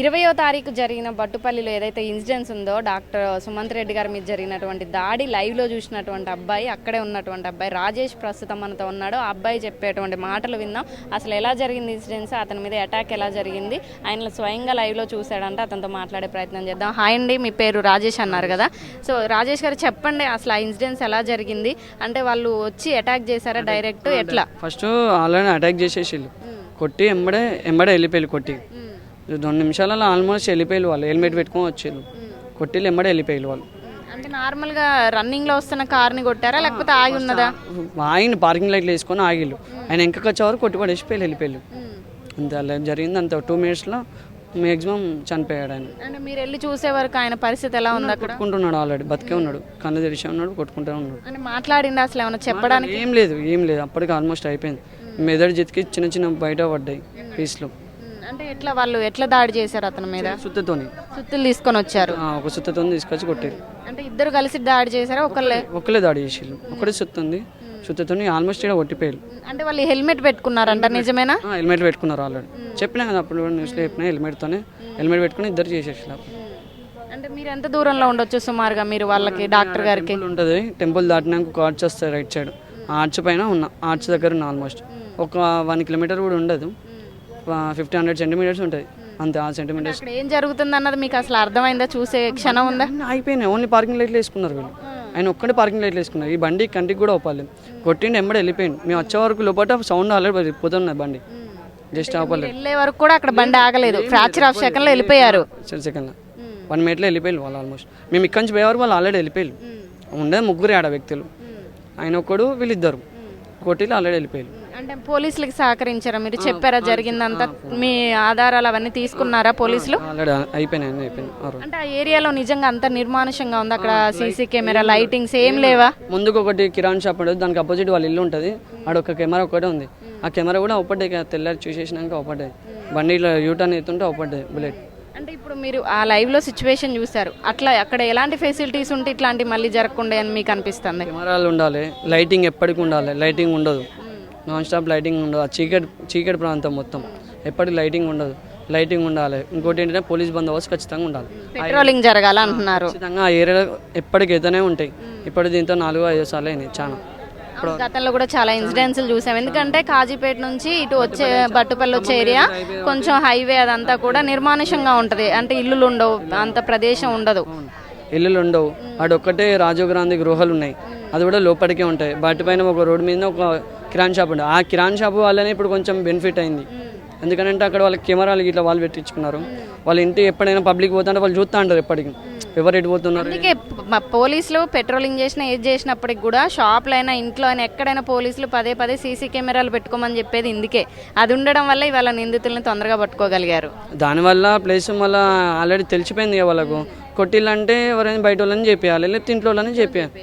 ఇరవయో తారీఖు జరిగిన బట్టుపల్లిలో ఏదైతే ఇన్సిడెంట్స్ ఉందో డాక్టర్ సుమంత్ రెడ్డి గారి మీద జరిగినటువంటి దాడి లైవ్లో చూసినటువంటి అబ్బాయి అక్కడే ఉన్నటువంటి అబ్బాయి రాజేష్ ప్రస్తుతం మనతో ఉన్నాడు. ఆ అబ్బాయి చెప్పేటువంటి మాటలు విన్నాం. అసలు ఎలా జరిగింది ఇన్సిడెంట్స్ అతని మీద అటాక్ ఎలా జరిగింది? ఆయన స్వయంగా లైవ్లో చూశాడంటే. అతనితో మాట్లాడే ప్రయత్నం చేద్దాం. హాయ్ అండి మీ పేరు రాజేష్ అన్నారు కదా. సో రాజేష్ గారు చెప్పండి అసలు ఆ ఇన్సిడెంట్స్ ఎలా జరిగింది? అంటే వాళ్ళు వచ్చి అటాక్ చేశారా డైరెక్ట్ ఎట్లా? ఫస్ట్ ఆల్రెడీ అటాక్ చేసేసిళ్ళు కొట్టి ఎంబడే ఎంబడే వెళ్ళిపోయారు కొట్టి. రెండు నిమిషాలలో ఆల్మోస్ట్ వెళ్ళిపోయారు వాళ్ళు. హెల్మెట్ పెట్టుకొని వచ్చారు కొట్టిళ్ళు ఎంబడే వెళ్ళిపోయారు వాళ్ళు. అంటే నార్మల్గా రన్నింగ్లో వస్తున్న కార్ని కొట్టారా? లేకపోతే ఆగి ఉన్నదా? ఆయన పార్కింగ్ లైట్లు వేసుకొని ఆగిళ్ళు. ఆయన వెనకకి వచ్చేవారు కొట్టి పడేసిపోయి వెళ్ళిపోయారు అంతే జరిగింది అంత. టూ మినిట్స్లో మ్యాక్సిమం చనిపోయాడు ఆయన. అంటే మీరు వెళ్ళి చూసే వరకు ఆయన పరిస్థితి ఎలా ఉంది అక్కడ? కొట్టుకుంటున్నాడు ఆల్రెడీ బతికే ఉన్నాడు. కళ్ళు తెరిచి ఉన్నాడు కొట్టుకుంటూ ఉన్నాడు. అంటే మాట్లాడింది అసలు ఏమైనా చెప్పడానికి? ఏం లేదు ఏం లేదు. అప్పటికి ఆల్మోస్ట్ అయిపోయింది. మెదడు జతికి చిన్న చిన్న బయట పడ్డాయి పీస్లు అంటే ఎట్లా వాళ్ళు ఎట్లా దాడి చేశారు అతని మీద? సుత్తతోని. సుత్తులు తీసుకొని వచ్చారు. ఒక సుత్తతో తీసుకొచ్చి కొట్టారు అంటే ఇద్దరు కలిసి దాడి చేశారా? ఒకళ్ళే? ఒక్కలే దాడి చేసిళ్ళు ఒకటే సుత్త ఉంది సుత్తతో ఆల్మోస్ట్ ఇక్కడ కొట్టిపోయారు. అంటే వాళ్ళు హెల్మెట్ పెట్టుకున్నారంట నిజమేనా? హెల్మెట్ పెట్టుకున్నారు ఆల్రెడీ. చెప్పినా కదా అప్పుడు న్యూస్లో చెప్పినా హెల్మెట్తోనే. హెల్మెట్ పెట్టుకుని ఇద్దరు చేసేసి అంటే మీరు ఎంత దూరంలో ఉండొచ్చు సుమారుగా మీరు వాళ్ళకి డాక్టర్ గారికి? ఉంటుంది. టెంపుల్ దాటినాక ఒక ఆర్చ్ వస్తుంది రైట్ సైడ్. ఆర్చ్ పైన ఉన్న ఆర్చ్ దగ్గర ఉన్న ఆల్మోస్ట్. ఒక వన్ కిలోమీటర్ కూడా ఉండదు. ఫిఫ్టీ హండ్రెడ్ సెంటీమీటర్స్ ఉంటుంది అంతే ఆ సెంటీమీటర్స్. అక్కడ ఏం జరుగుతుంది అన్నది మీకు అసలు అర్థమైందా? చూసే క్షణం ఉందా? అయిపోయినాయి. ఓన్లీ పార్కింగ్ లైట్లు వేసుకున్నారు వీళ్ళు. ఆయన ఒక్కడే పార్కింగ్ లైట్లు వేసుకున్నారు. ఈ బండి కంటికి కూడా ఒప్పాలి కొట్టిండి ఎంబడి వెళ్ళిపోయింది మేము వచ్చే వరకు లోపల సౌండ్ ఆల్రెడీ పోతున్నది బండి. జస్ట్ ఆపలేదు వెళ్ళే వరకు కూడా అక్కడ బండి ఆగలేదు. ఫ్రాక్చర్ ఆఫ్ సెకండ్లో వెళ్ళిపోయారు. సెకండ్లో వన్ మినిట్లో వెళ్ళిపోయారు వాళ్ళు ఆల్మోస్ట్ మేము ఇక్కడి నుంచి పోయే వరకు వాళ్ళు ఆల్రెడీ వెళ్ళిపోయారు. ఉండేది ముగ్గురు ఆడ వ్యక్తులు. ఆయన ఒక్కడు వీళ్ళిద్దరు. కొట్టిలు ఆల్రెడీ వెళ్ళిపోయారు. అంటే పోలీసులకి సహకరించారా? మీరు చెప్పారా జరిగిందంతా? మీ ఆధారాలు అవన్నీ తీసుకున్నారా పోలీసులు? ఆల్రెడీ అయిపోయినాయి అన్నీ అయిపోయినాయి ఆ రోజు. అంటే ఆ ఏరియాలో నిజంగా అంత నిర్మానుషంగా ఉంది అక్కడ సీసీ కెమెరా లైటింగ్స్ ఏం లేవా? ముందుకు ఒకటి కిరాణ్ షాప్ ఉంటుంది దానికి అపోజిట్ వాళ్ళ ఇల్లు ఉంటుంది. ఆడ ఒక కెమెరా ఒకటే ఉంది. ఆ కెమెరా కూడా ఒకటే తెల్లారి చూసేసినాక ఒకటే బండి ఇట్లా యూటర్న్ ఎత్తుంటే ఒకటే బుల్లెట్. అంటే ఇప్పుడు మీరు ఆ లైవ్లో సిచ్యువేషన్ చూసారు. అట్లా అక్కడ ఎలాంటి ఫెసిలిటీస్ ఉంటే ఇట్లాంటివి మళ్ళీ జరగకుండా అని మీకు అనిపిస్తుంది? కెమెరాలు ఉండాలి లైటింగ్ ఎప్పటికి ఉండాలి లైటింగ్ ఉండదు. నాన్ స్టాప్ లైటింగ్ ఉండదు. ఆ చీకటి చీకటి ప్రాంతం మొత్తం. ఎప్పటికి లైటింగ్ ఉండదు. లైటింగ్ ఉండాలి. ఇంకోటి ఏంటంటే పోలీస్ బందోబస్తు ఖచ్చితంగా ఉండాలి. పెట్రోలింగ్ జరగాల అంటున్నారు. ఖచ్చితంగా ఆ ఏరియాలో ఎప్పటికి ఎత్తనే ఉంటాయి. ఇప్పటి దీంతో నాలుగు ఐదు సార్లు అయినాయి చాలా. గతంలో కూడా చాలా ఇన్సిడెంట్స్ చూసాం. ఎందుకంటే కాజీపేట నుంచి ఇటు వచ్చే బట్టుపల్లి వచ్చే ఏరియా కొంచెం హైవే అదంతా కూడా నిర్మానుషంగా ఉంటది. అంటే ఇల్లులు ఉండవు అంత ప్రదేశం ఉండదు. ఇల్లులు ఉండవు. ఆడ ఒక్కటే రాజీవ్ గాంధీ గృహాలు ఉన్నాయి. అది కూడా లోపలికే ఉంటాయి. వాటి పైన ఒక రోడ్డు మీద ఒక కిరాణ్ షాప్ ఉంటుంది ఆ కిరాణ్ షాప్ వల్లనే ఇప్పుడు కొంచెం బెనిఫిట్ అయింది. ఎందుకంటే అక్కడ వాళ్ళకి కెమెరాలు ఇట్లా వాళ్ళు పెట్టించుకున్నారు. వాళ్ళ ఇంటి ఎప్పుడైనా పబ్లిక్ పోతుంటే వాళ్ళు చూస్తూ ఉంటారు ఎప్పటికి. ఎవరు ఎటు పోతున్నారు? అందుకే ప- పోలీసులు పెట్రోలింగ్ చేసిన ఏది చేసినప్పటికి కూడా షాప్లో అయినా ఇంట్లో అయినా ఎక్కడైనా పోలీసులు పదే పదే సీసీ కెమెరాలు పెట్టుకోమని చెప్పేది ఇందుకే. అది ఉండడం వల్ల ఇవాళ నిందితుల్ని తొందరగా పట్టుకోగలిగారు. దానివల్ల ప్లేస్ మళ్ళీ ఆల్రెడీ తెలిసిపోయింది ఇక వాళ్ళకు. కొట్టిల్లంటే ఎవరైనా బయట వాళ్ళని చెప్పేయాలి లేకపోతే ఇంట్లో వాళ్ళని చెప్పేయాలి.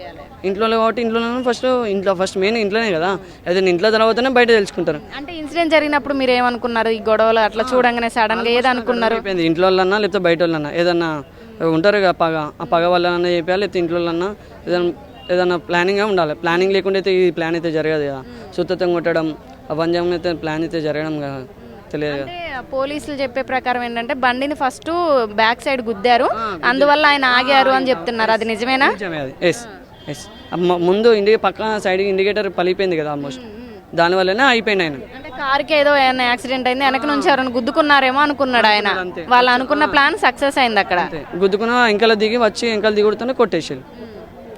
ఇంట్లో కాబట్టి ఇంట్లో ఫస్ట్ ఇంట్లో ఫస్ట్ మెయిన్ ఇంట్లోనే కదా. అయితే ఇంట్లో తర్వాతనే బయట తెలుసుకుంటారు. అంటే ఇన్సిడెంట్ జరిగినప్పుడు మీరు ఏమనుకున్నారు? ఈ గొడవలు అట్లా చూడంగానే సడన్గా ఏదనుకున్నారు ఇంట్లో వాళ్ళన్నా లేకపోతే బయట వాళ్ళన్నా ఏదన్నా ఉంటారు కదా పగ. ఆ పగ వాళ్ళన్నా చెప్పాలి లేకపోతే ఇంట్లో వాళ్ళన్నా ఏదన్నా ఏదన్నా ప్లానింగ్గా ఉండాలి. ప్లానింగ్ లేకుండా అయితే ఈ ప్లాన్ అయితే జరగదు కదా. సుత్తతం కొట్టడం అవంజం అయితే ప్లాన్ అయితే జరగడం కదా. తెలియదు. అంటే పోలీసులు చెప్పే ప్రకారం ఏంటంటే బండిని ఫస్ట్ బ్యాక్ సైడ్ గుద్దారు. అందువల్ల ఆయన ఆగారు అని చెప్తున్నారు. అది నిజమేనా? నిజమే అది. ఎస్ ఎస్ ముందు ఇండికే పక్క సైడ్ ఇండికేటర్ పలిపోయింది కదా ఆల్మోస్ట్ దానివల్లనే అయిపోయింది ఆయన. అంటే కార్కి ఏదో ఏమైనా యాక్సిడెంట్ అయింది. వెనక నుంచి ఎవరైనా గుద్దుకున్నారేమో అనుకున్నాడు ఆయన. వాళ్ళు అనుకున్న ప్లాన్ సక్సెస్ అయింది అక్కడ. గుద్దుకున్న ఇంకల దిగి వచ్చి ఇంకల దిగుడుతూనే కొట్టేసారు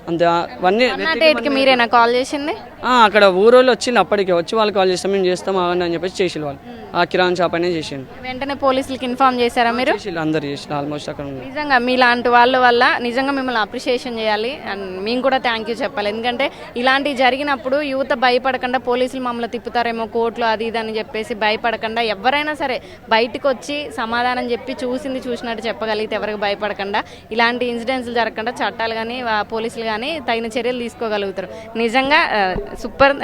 అంతే. అవన్నీ వన్ డేట్కి మీరేనా కాల్ చేసింది? ఆ, అక్కడ ఊరోళ్ళు వచ్చింది అప్పటికే. వచ్చి వాళ్ళు కాల్ చేస్తాం మేము చేస్తాం అవండి అని చెప్పేసి చేసి వాళ్ళు. ఆ కిరాణ్ షాప్ అనేది చేసిండు. వెంటనే పోలీసులకి ఇన్ఫార్మ్ చేశారా మీరు? చేసి అందరు చేసి ఆల్మోస్ట్ అక్కడ ఉంది నిజంగా మీలాంటి వాళ్ళ వల్ల నిజంగా మిమ్మల్ని అప్రిషియేషన్ చేయాలి అండ్ మేము కూడా థ్యాంక్ యూ చెప్పాలి. ఎందుకంటే ఇలాంటివి జరిగినప్పుడు యువత భయపడకుండా పోలీసులు మమ్మల్ని తిప్పుతారేమో కోర్టులో అది ఇది అని చెప్పేసి భయపడకుండా ఎవరైనా సరే బయటకు వచ్చి సమాధానం చెప్పి చూసింది చూసినట్టు చెప్పగలిగితే ఎవరికి భయపడకుండా ఇలాంటి ఇన్సిడెంట్స్ జరగకుండా చట్టాలు కానీ పోలీసులు కానీ తగిన చర్యలు తీసుకోగలుగుతారు. నిజంగా సూపర్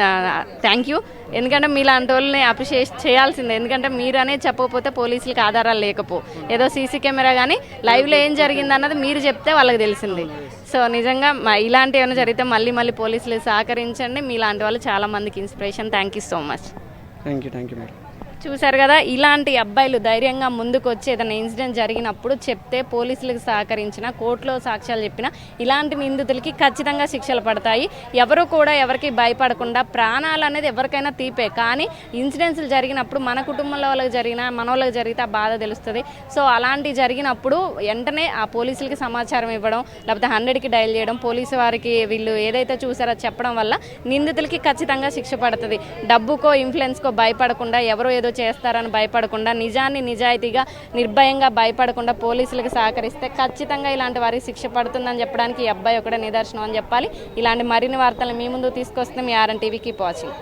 థ్యాంక్ యూ. ఎందుకంటే మీలాంటి వాళ్ళని అప్రిషియేట్ చేయాల్సిందే. ఎందుకంటే మీరు అనేది చెప్పకపోతే పోలీసులకి ఆధారాలు లేకపో. ఏదో సీసీ కెమెరా కానీ లైవ్లో ఏం జరిగింది అన్నది మీరు చెప్తే వాళ్ళకి తెలిసింది. సో నిజంగా ఇలాంటి ఇలాంటివి ఏమైనా జరిగితే మళ్ళీ మళ్ళీ పోలీసులు సహకరించండి. మీలాంటి వాళ్ళు చాలా మందికి inspiration. Thank you so much. Thank you thank you madam. చూశారు కదా ఇలాంటి అబ్బాయిలు ధైర్యంగా ముందుకు వచ్చి ఏదైనా ఇన్సిడెంట్ జరిగినప్పుడు చెప్తే పోలీసులకు సహకరించిన కోర్టులో సాక్ష్యాలు చెప్పిన ఇలాంటి నిందితులకి ఖచ్చితంగా శిక్షలు పడతాయి. ఎవరు కూడా ఎవరికి భయపడకుండా ప్రాణాలు అనేది ఎవరికైనా తీపే. కానీ ఇన్సిడెంట్స్ జరిగినప్పుడు మన కుటుంబంలో వాళ్ళకి జరిగిన మన వాళ్ళకి జరిగితే ఆ బాధ తెలుస్తుంది. సో అలాంటి జరిగినప్పుడు వెంటనే ఆ పోలీసులకి సమాచారం ఇవ్వడం లేకపోతే హండ్రెడ్కి డయల్ చేయడం పోలీసు వారికి వీళ్ళు ఏదైతే చూసారో చెప్పడం వల్ల నిందితులకి ఖచ్చితంగా శిక్ష పడుతుంది. డబ్బుకో ఇన్ఫ్లుయెన్స్కో భయపడకుండా ఎవరో ఏదో చేస్తారని భయపడకుండా నిజాన్ని నిజాయితీగా నిర్భయంగా భయపడకుండా పోలీసులకు సహకరిస్తే ఖచ్చితంగా ఇలాంటి వారికి శిక్ష పడుతుందని చెప్పడానికి ఈ అబ్బాయి ఒకటే నిదర్శనం అని చెప్పాలి. ఇలాంటి మరిన్ని వార్తలు మీ ముందు తీసుకొస్తే మీ ఆర్ఎన్ టీవీకి వాచింగ్